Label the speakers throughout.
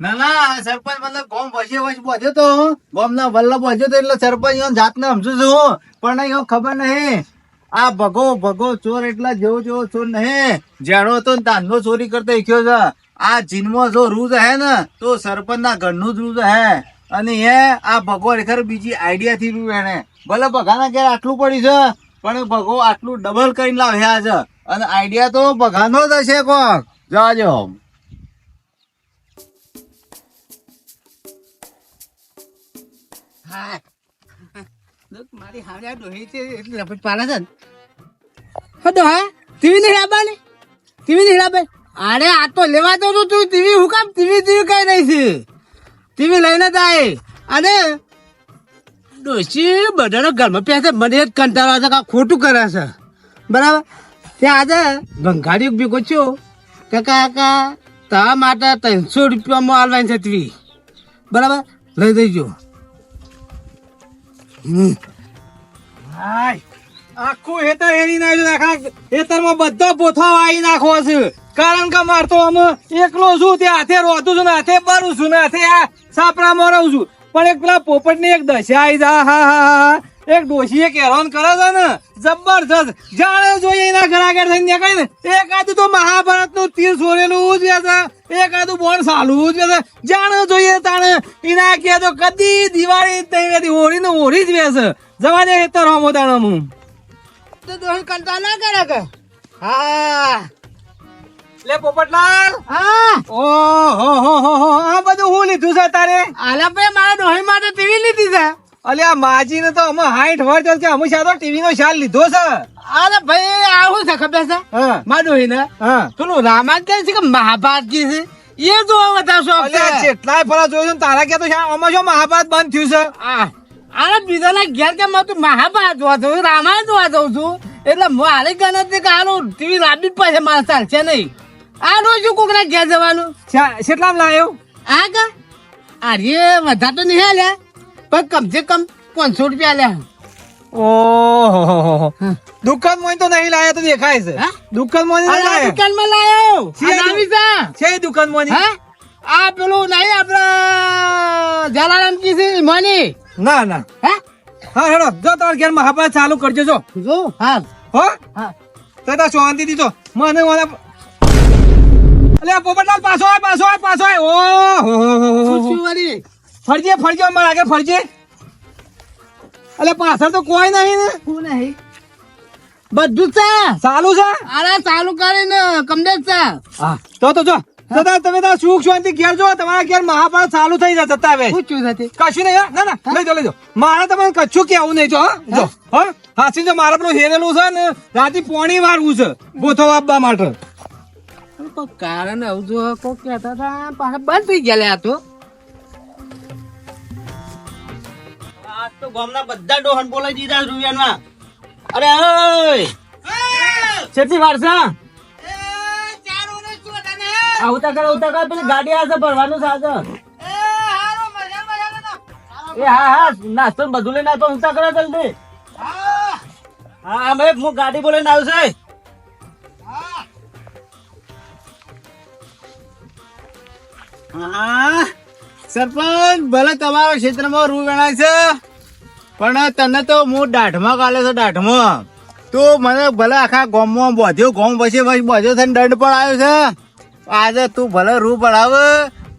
Speaker 1: ના ના, સરપંચ મતલબ ગોમ વચ્ચે પહોંચ્યો તો ગોમ ના વલ્લભ પહોંચ્યો તો એટલે સરપંચ ઈયોને જાતને છું પણ નહીં ખબર નહીં. આ ભગો ભગો ચોર એટલા જેવો જેવો ચોર નહીં. જેડો તો તાંધો ચોરી કરતો શીખ્યો છે. આ જીનમાં જો રૂજ હે ને, તો સરપંચ ના ઘરનું જ રૂજ હે. અને એ, આ ભગો ખરેખર બીજી આઈડિયા થી એને. ભલે ભગાના ઘેર આટલું પડ્યું છે, પણ ભગો આટલું ડબલ કરીને લાવ્યા છે. અને આઈડિયા તો ભગાનો જ હશે કોક જાજો
Speaker 2: હા. ને. હો ટીવી નહીં નહીં લાવે? અરે, આ તો લેવા તો તું તું, ટીવી હું કામ, ટીવી ટીવી કઈ નહીં છે. ટીવી લઈને જાય અને ડોશી બધાનો ઘરમાં પહેશે મને જ કંટાળો છે કે ખોટું કરે છે. બરાબર? ત્યાં આજે ભંગાડી ભેગો છો કે કાકા તા માટે ત્રણસો રૂપિયામાં આલવાની છે ટીવી. બરાબર? લઈ દેજો.
Speaker 3: આખું હેતર હેરી આખા હેતરમાં બધા પોથા વાઈ નાખો છે. કારણ કે માર તો અમે એકલો છું, તે હાથે રોતું છું ને હાથે બારું છું ને આ સાપરામાં રહું છું. પણ એક પેલા પોપટની એક દશા આવી જા હા હા હા. એક ડોશી એક હેરાન કરે છે ને જબરજસ્ત. જાણે જોઈએ એના ઘર આગળ થઈને નીકળે ને એક આદુ તો મહાભારતનું તીર સોરેલું જ છે એક આદુ બોન સાલું જ છે જાણે જોઈએ તાણે એના કે તો કદી દિવાળી તઈ કદી હોળી ને હોળી જ વેસે. જવા દે તો રમો તાણે હું
Speaker 2: તો દોહન કંટા ના કરે કે? હા.
Speaker 3: લે પોપટલાલ.
Speaker 2: હા.
Speaker 3: ઓ હો હો હો હો આ બધું હું લીધું છે તારે?
Speaker 2: આલા ભાઈ મારા ડોહી માટે ટીવી લીધી છે.
Speaker 3: અલ્યા માજી ને તો અમે હાઈટ વર્ષ છે અમે શાયદ ટીવી નો શાલ લીધો છે?
Speaker 2: અરે ભાઈ આવું છે ખબર છે?
Speaker 3: હા.
Speaker 2: મારા ડોહી ને
Speaker 3: હા.
Speaker 2: પેલું રામાયણ કે છે? કે મહાભારત જે છે એ
Speaker 3: અલ્યા
Speaker 2: છે.
Speaker 3: જેટલાય ફરા જોયું છે તારા કે તો આમાં શું મહાભારત બંધ થયું છે?
Speaker 2: આ અરે બીજાના ઘેર કે મેં તું મહાભારત જોવા જઉં રામાયણ જોવા જઉં છું. એટલે મારી ગણતરી કે હારું ટીવી જ પડશે મારે ચાલશે નહીં. આ રોજ કોક ના ઘેર જવાનું.
Speaker 3: કેટલામાં લાયો?
Speaker 2: આ કા? અરે વધારે તો નહીં હાલ્યા. પણ કમસે કમ પાંચસો રૂપિયા લે
Speaker 3: ઓહો. દુકાન મોય તો નહીં લાયા તો દેખાય છે.
Speaker 2: હા?
Speaker 3: દુકાનમાં નહીં લાયા.
Speaker 2: દુકાનમાં લાયો
Speaker 3: છે દુકાનમાં
Speaker 2: હા? આ પેલું નહીં આપડે જલારામ કી છે મની.
Speaker 3: ના ના.
Speaker 2: હે?
Speaker 3: હા હેડો જો તમારે ઘેર મહાભારત ચાલુ કરજો જો.
Speaker 2: જો હા.
Speaker 3: હો?
Speaker 2: હા.
Speaker 3: તો તાર શાંતિ દીધો મને મને અલે પોપટલાલ પાછો આય પાછો આય પાછો આય. ઓ હો હો હો હો હો.
Speaker 2: શું વળી?
Speaker 3: ફરજે ફરજે અમારે આગળ ફરજે. એટલે પાછળ તો કોઈ નહીં ને.
Speaker 2: શું નહીં બધું છે.
Speaker 3: ચાલુ છે.
Speaker 2: અરે ચાલુ કરીને કમલેશ છે.
Speaker 3: હા. તો તો જો. દાદા તમે તો સુખ શાંતિ ઘેર જો તમારા ઘેર મહાભારત ચાલુ થઈ જશે તાવે
Speaker 2: શું થયું નથી
Speaker 3: કશું નહીં ના ના. લઈ જો લઈ જો મારે તમને કચ્છું કેવું નહીં જો હા. જો હા. હાસી જો મારા પેલું હેરેલું છે ને રાતે પોણી વાળવું છે. ગોથો આપવા માટે.
Speaker 2: કારણ આવું જો કોઈ કહેતા હતા પાછા બંધ થઈ ગયા આ તો.
Speaker 4: તો ગામના બધા ડોહન બોલાવી દીધા રૂપિયામાં અરે ઓય છેતી વારસા આવતા કર આવતા કર, પેલી ગાડી આસે ભરવાનું સાધન એ, હા હા, નાસ્તો બધું લઈને આવતો, ઊંચા કરે જલ્દી. હા અમે હું ગાડી બોલાવીને આવશે
Speaker 1: સરપંચ, ભલે તમારા ક્ષેત્રમાં રૂ વેણાય છે. પણ તને તો હું દાઢમાં કાલે છે, દાઢમાં. તું મને ભલે આખા ગોમમાં બોધ્યો, ગોમ પછી પછી બોધ્યો થઈને દંડ પણ આવ્યો છે. આજે તું ભલે રૂ પડાવ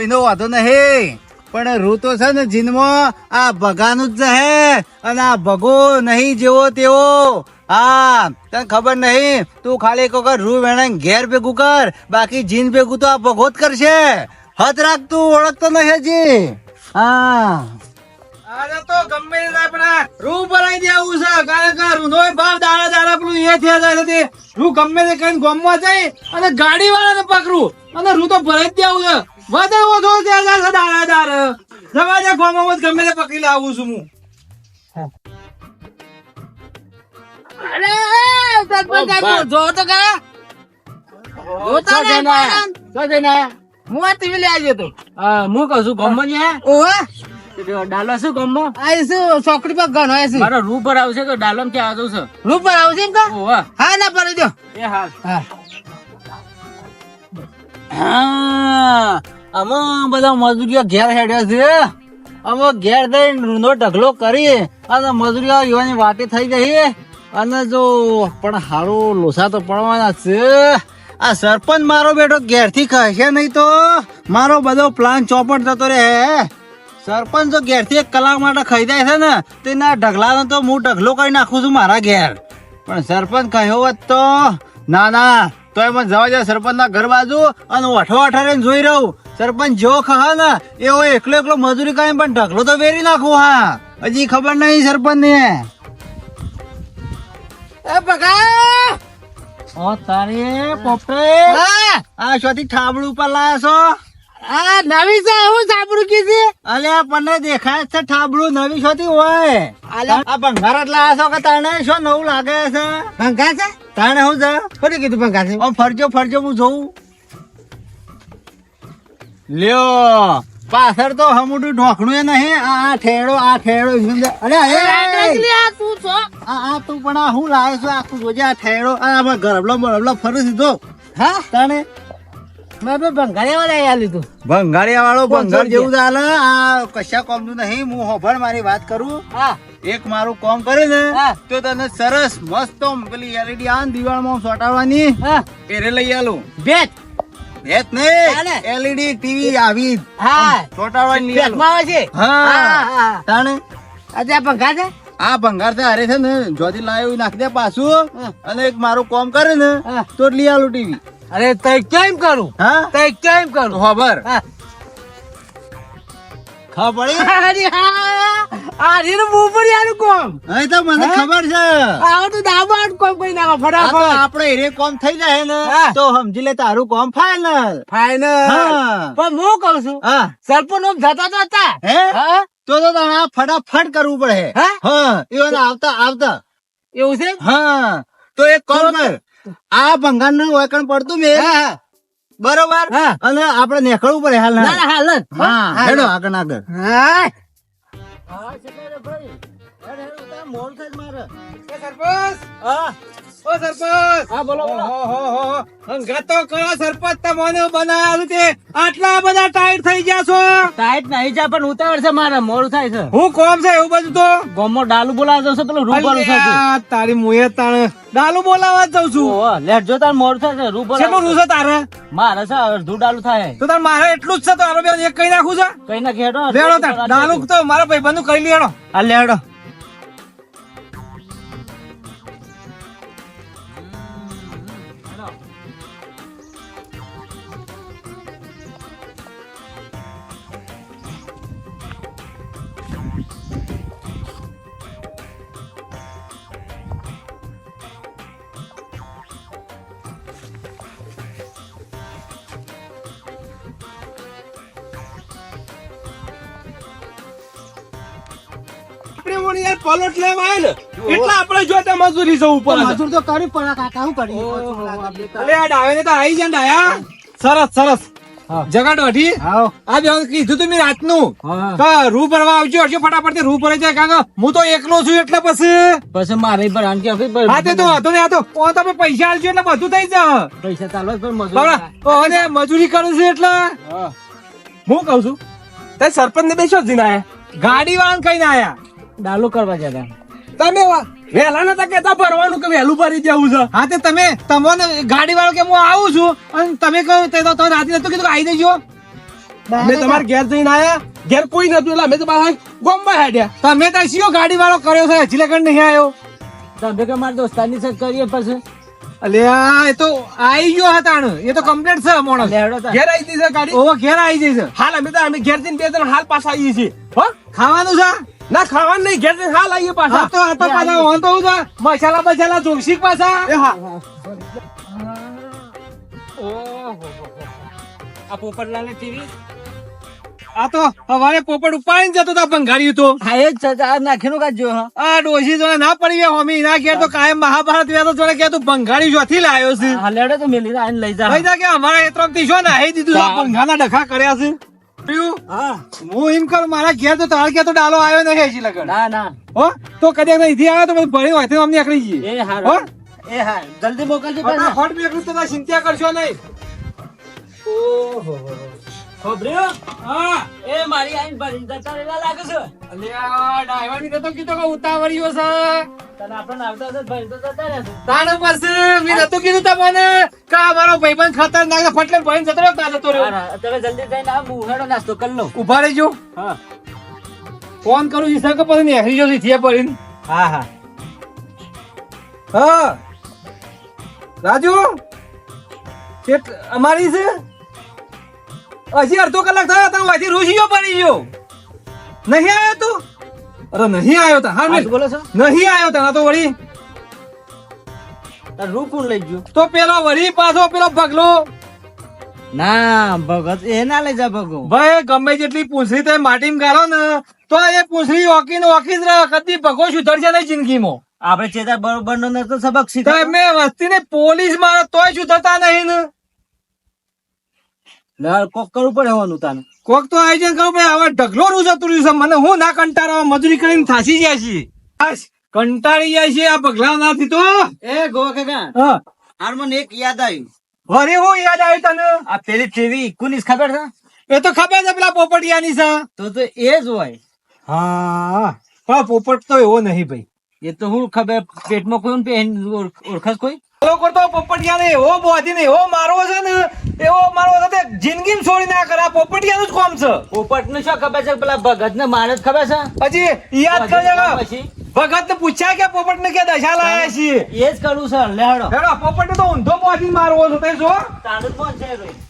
Speaker 1: એનો વાંધો નહીં. પણ રૂ તો છે ને જીનમાં, આ ભગાનું જ છે અને આ ભગો નહીં જેવો તેવો. હા, તને ખબર નહીં, તું ખાલી એક વખત રૂ વેણાય ઘેર ભેગું કર, બાકી જીન ભેગું તો આ ભગો જ કરશે. હદ રાખ, તું ઓળખતો નહીં હજી. હા.
Speaker 3: આજે તો ગમે તે થાય રૂ ભરાઈ દેવું છે. કારણ કે રૂનો ભાવ દાડા દાડા પેલું એ થયા જાય તે રૂ ગમે તે કઈ જાય અને ગાડી વાળાને પકડું. અને રૂ તો ભરાઈ દેવું છે. જાય છે દાડા દાડ. જવા દે ગોમાં ગમે તે પકડી લાવું છું હું.
Speaker 2: અરે સરપંચ સાહેબ, જો તો જોતા
Speaker 4: જો
Speaker 2: નહીં
Speaker 4: આયા. જો આયા.
Speaker 2: હું આ ટીવી લઈ આવ્યો તો
Speaker 4: હા, હું કહું છું ગામમાં ને
Speaker 2: ઓહે.
Speaker 4: ડાલો શું ગામમાં?
Speaker 2: આ શું ચોકડી પર ગણ હોય છે
Speaker 4: મારો રૂ પર આવશે કે ડાલમ ક્યાં આવતો છે?
Speaker 2: રૂપ પર આવશે એમ કા? હા ના પડી દો
Speaker 4: એ હા.
Speaker 2: હા.
Speaker 4: હા
Speaker 1: અમે બધા મજૂરીઓ ઘેર હેડ્યા છે. અમે ઘેર જઈને રૂનો ઢગલો કરી અને મજૂરીઓ યુવાની વાતે થઈ ગઈ. અને જો પણ સારું લોસા તો પડવાના છે. આ સરપંચ મારો બેટો ઘેરથી કહેશે નહીં તો મારો બધો પ્લાન ચોપટ થતો રહે. સરપંચ જો ઘેરથી એક કલાક માટે ખાઈ જાય છે ને તેના ઢગલાનો તો હું ઢગલો કરી નાખું છું મારા ઘેર. પણ સરપંચ કહ્યો હોત તો ના ના તો એમ જવા જાય સરપંચ ના ઘર બાજુ અને અઠવા અઠારે જોઈ રહું. સરપંચ જો ખા ને એવો એકલો એકલો મજૂરી કરીને પણ ઢગલો તો વેરી નાખું હા. હજી ખબર નહીં સરપંચ ને
Speaker 2: એ બગા
Speaker 1: ઓ તારે પોપટે આ શોથી ઠાબડું ઉપર લાયા છો?
Speaker 2: આ નવી છે હું સાંભળું કીધી
Speaker 1: અલ્યા આપણને દેખાય છે ઠાબડું નવી શોથી હોય. આ ભંગાર જ લાયા કે તાણે શું નવું લાગે છે?
Speaker 2: ભંગા છે?
Speaker 1: તાણે શું છે?
Speaker 2: કોને કીધું ભંગા છે?
Speaker 1: આમ ફરજો ફરજો હું જોઉં. લ્યો પાછળ તો હમુડું ઢોકણું એ નહીં. આ આ ઠેડો આ ઠેડો અરે
Speaker 2: આ તું છો?
Speaker 1: આ આ તું પણ આ હું લાવે છે? આખું જોજે આ ઠેડો. આ ગરબલો બરબલો ફરું સીધો.
Speaker 2: હા?
Speaker 1: તાણે
Speaker 2: મેં તો ભંગારિયા વાળો
Speaker 1: ભંગાર જેવું ચાલે? આ કશા કોમનું નહીં હું હોભળ મારી વાત કરું. એક મારું કોમ કરે ને તો તને સરસ મસ્ત પેલી એલઈડી આ સોટાડવાની. લઈ આલું.
Speaker 2: બેટ
Speaker 1: ભેત નહીં એલઈડી ટીવી આવી.
Speaker 2: હા. બેટમાં આવે છે?
Speaker 1: હા.
Speaker 2: હા
Speaker 1: તાણે?
Speaker 2: આજે આ છે?
Speaker 1: આ ભંગાર છે અરે છે ને જોથી લાવ્યું નાખી દે પાછું. અને એક મારું કોમ કરે ને તો લઈ આલું ટીવી
Speaker 2: અરે તઈ કેમ કરું?
Speaker 1: હા?
Speaker 2: તઈ કેમ કરું?
Speaker 1: ખબર. ખબર પડી?
Speaker 2: અરે હા યાર કોમ?
Speaker 1: હે તો મને ખબર છે.
Speaker 2: આવો તો દાબાટ કોમ કરી નાખો ફટાફટ.
Speaker 1: આપણે એરે કોમ થઈ જાય ને તો સમજી લે તારું કોમ ફાઈનલ
Speaker 2: ફાઈનલ પણ હું કહું છું
Speaker 1: હા.
Speaker 2: સરપંચ ઓમ જતા તો હતા.
Speaker 1: હે? તો તો તને આ ફટાફટ કરવું પડે.
Speaker 2: હા?
Speaker 1: હા એવા આવતા આવતા.
Speaker 2: એવું છે?
Speaker 1: હા. તો એક કોમ કર. આ ભંગારનું વળકણ પડતું મેં. બરોબર?
Speaker 2: હા.
Speaker 1: અને આપણે નીકળવું પડે હાલ
Speaker 2: હાલ
Speaker 1: હા હેડો. આગળ આગળ.
Speaker 2: હા.
Speaker 3: સરપંચ!
Speaker 1: હા.
Speaker 3: ઓ સરપંચ!
Speaker 1: હા, બોલો, બોલો.
Speaker 3: ઓહોહોહો. હંગાતો કરો સરપંચ તમને બનાવ્યા છે આટલા બધા ટાઈટ થઈ ગયા છો?
Speaker 4: ટાઈટ નહીં છે પણ ઉતાવળ છે મારે મોડું થાય છે.
Speaker 3: હું કોમ છે એવું બધું તો?
Speaker 4: ગોમો ડાલુ બોલાવા જશે પેલું રૂબરૂ છે
Speaker 3: તારી મુએ તાણ ડાલુ બોલાવા જઉં છું.
Speaker 4: ઓહો, લેટ જો તાર મોડું થાય છે રૂબરૂ
Speaker 3: રૂ છે તારે?
Speaker 4: મારે છે અડધું ડાલુ થાય.
Speaker 3: તો તાર મારે એટલું જ છે તારો આરો બે એક કઈ નાખું છે?
Speaker 4: કઈ નાખી ખેડો
Speaker 3: લેડો તાર. ડાલુ તો મારા ભાઈ બંધુ કરી લેડો
Speaker 1: આ લેડો.
Speaker 3: આપણે યાર પલોટ લેવા આય ને એટલા આપણે જો તે મજૂરી જવું પડે
Speaker 2: મજૂર તો કરી પણ કાકા હું કરી
Speaker 3: અલે આ ડાવે ને તો આવી જાય ડાયા. સરસ સરસ. જગાડ વઢી આ બે કીધું તું મેં રાતનું.
Speaker 1: હા.
Speaker 3: રૂ ભરવા આવજો હરજો ફટાફટ રૂ ભરાઈ જાય. કારણ હું તો એકલો છું એટલે પછી.
Speaker 4: પછી મારે પર આપી
Speaker 3: હા તે તો હતો ને આ તો ઓ તમે પૈસા આલજો એટલે બધું થઈ જાય.
Speaker 4: પૈસા ચાલો પણ મજૂરી
Speaker 3: બરાબર. અને મજૂરી કરું છું એટલે.
Speaker 1: હું.
Speaker 3: કઉ છું તે સરપંચ ને બેસો જ આયા ગાડી વાહન કઈ ના આયા.
Speaker 4: ડાલુ કરવા જતા
Speaker 3: તમે વહેલા નતા કેતા ભરવાનું કે વહેલું ભરી જવું છે. હા તે તમે તમને ગાડી વાળો કે હું આવું છું અને તમે કહો તે તો તમે રાતે નતું કીધું આવી દેજો અમે તમારા ઘેર જઈને આયા. ઘેર કોઈ નતું એટલે અમે તો બહાર ગોમમાં હેડ્યા. તમે તો શિયો ગાડી વાળો કર્યો છે? હજી લગન નહીં આવ્યો
Speaker 4: તમે કે મારા દોસ્તારની સાથે કરીએ પછી.
Speaker 3: અલ્યા એ તો આવી ગયો હતા એ તો કમ્પ્લીટ છે મોણસ. ઘેર આવી જશે ગાડી? ઓ ઘેર આવી જશે હાલ અમે તો અમે ઘેર જઈને બે ત્રણ હાલ પાછા આવીએ છીએ. હો? ખાવાનું છે? ના ખાવાનું નહીં ઘેર હા હાલ પાછા. તો આ તો પાછા ઓન તો મસાલા બસાલા જોશી પાછા. એ હા.
Speaker 4: આ પોપટલાલ ટીવી?
Speaker 3: આ તો હવારે પોપટ ઉપાડીને જતો હતા ભંગાર્યું તો.
Speaker 4: હા એ જ નાખીનું કાઢજો હા.
Speaker 3: આ ડોશી જોડે ના પડી ગયા હોમી. ના ઘેર તો કાયમ મહાભારત વેદો જોડે કે તું ભંગારી જોથી લાયો છે.
Speaker 4: હા લેડે તો મેલી આઈને લઈ જા.
Speaker 3: ભાઈ જા કે અમારા એતરમથી જો હે દીધું ભંગાના ડખા કર્યા છે.
Speaker 4: હા.
Speaker 3: એમ કરું મારા ઘેર તો તાર ઘેર તો ડાલો આવ્યો નહીં હજી લગન.
Speaker 4: ના ના.
Speaker 3: હો? તો કદાચ અહીંથી આવ્યો તો બધું ભણી હોય તો અમને આકડી જઈએ.
Speaker 4: એ
Speaker 3: હો?
Speaker 4: એ હા જલ્દી મોકલજો.
Speaker 3: ફટાફટ મેં તો ચિંતા કરશો નહીં.
Speaker 4: ખોબર્યું?
Speaker 3: હા.
Speaker 4: એ મારી આઈને ભરીને જતા રહેલા લાગે છે.
Speaker 3: અલ્યા ડાયવરની તો તો કીધું કે ઉતાવળિયો છે.
Speaker 4: તને આપણને આવતા હશે ભરીને તો જતા રહેશે.
Speaker 3: તાણે પછી મેં નતું કીધું તમને કે આ ભાઈબંધ ખતરનાક છે, ફટલે ભઈને જતો રહ્યો તાર જતો
Speaker 4: હા,
Speaker 3: રહ્યો
Speaker 4: હા, જલ્દી જઈને આવ, હું નાસ્તો કરી લઉં.
Speaker 3: ઊભા રહેજો.
Speaker 4: હા.
Speaker 3: ફોન કરું ઈસા કે પછી નેહરી જશે થયા પડીને
Speaker 4: હા હા.
Speaker 3: હા. રાજુ અમારી છે? હજી અડધો કલાક થયો તમે હજી રૂસીયો પડી ગયો. નહીં આવ્યો તું? અરે નહીં આવ્યો તા હા
Speaker 4: બોલો છો.
Speaker 3: નહીં આવ્યો તા તો વળી.
Speaker 4: તાર લઈ ગયું?
Speaker 3: તો પેલો વળી પાછો પેલો ભગલો.
Speaker 4: ના ભગત એ ના લઈ જા ભગો.
Speaker 3: ભાઈ ગમે જેટલી પૂંછડી તમે માટીમાં ગાળો ને તો એ પૂંછડી ઓકી ને ઓકી જ રહે. કદી ભગો સુધરશે નહીં જિંદગીમાં.
Speaker 4: આપણે ચેતા બરોબર નો સબક શીખો
Speaker 3: તમે વસ્તી ને પોલીસ મારો તોય સુધરતા નહીં ને.
Speaker 4: કોક કરવું પડે હોવાનું તાને.
Speaker 3: કોક તો આયોજન કરું ભાઈ હવે ઢગલો રૂ જતું રહ્યું છે. મને હું ના કંટાળો મજૂરી કરીને થાસી જાય છે. કંટાળી જાય છે આ પગલા નાથી તો.
Speaker 4: એ ગો કાકા
Speaker 3: હા.
Speaker 4: હાર મને એક યાદ આવ્યું.
Speaker 3: વરે હું યાદ આવ્યું તને?
Speaker 4: આ પેલી ટીવી કુની ખબર છે?
Speaker 3: એ તો ખબર છે પેલા પોપટિયાની છે.
Speaker 4: તો તો એ જ હોય.
Speaker 3: હા પણ પોપટ તો એવો નહીં ભાઈ.
Speaker 4: એ તો હું ખબર પેટમાં કોઈ ઓળખસ કોઈ?
Speaker 3: કરતો તો પોપટિયા ને એવો બોધીને એવો મારવો છે ને એવો મારો છે તે જિંદગી છોડી ના કરે. પોપટિયાનું જ કામ છે.
Speaker 4: પોપટનું શું ખબર છે? પેલા ભગત ને મારે જ ખબર છે?
Speaker 3: પછી યાદ કરજો
Speaker 4: પછી.
Speaker 3: ભગત ને પૂછ્યા કે પોપટ ને કે દશા લાયા છીએ?
Speaker 4: એ જ કરું સર લેડો
Speaker 3: હેડો પોપટ તો ઊંધો પહોંચી મારવો છે તે જો.
Speaker 4: તારું જ રોય?